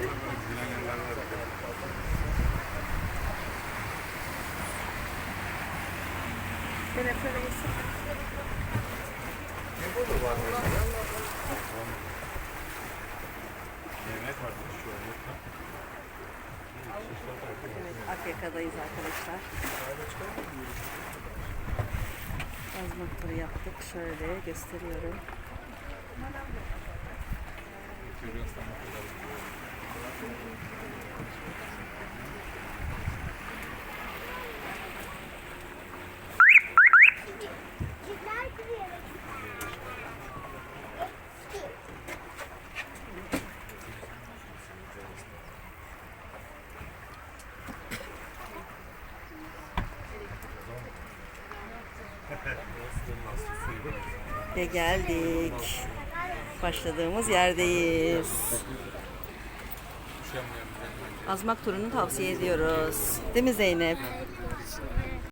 Evet, Akyaka'dayız arkadaşlar. Azmak turu yaptık. Şöyle gösteriyorum. Ve geldik. Başladığımız yerdeyiz. Azmak turunu tavsiye ediyoruz. Değil mi Zeynep?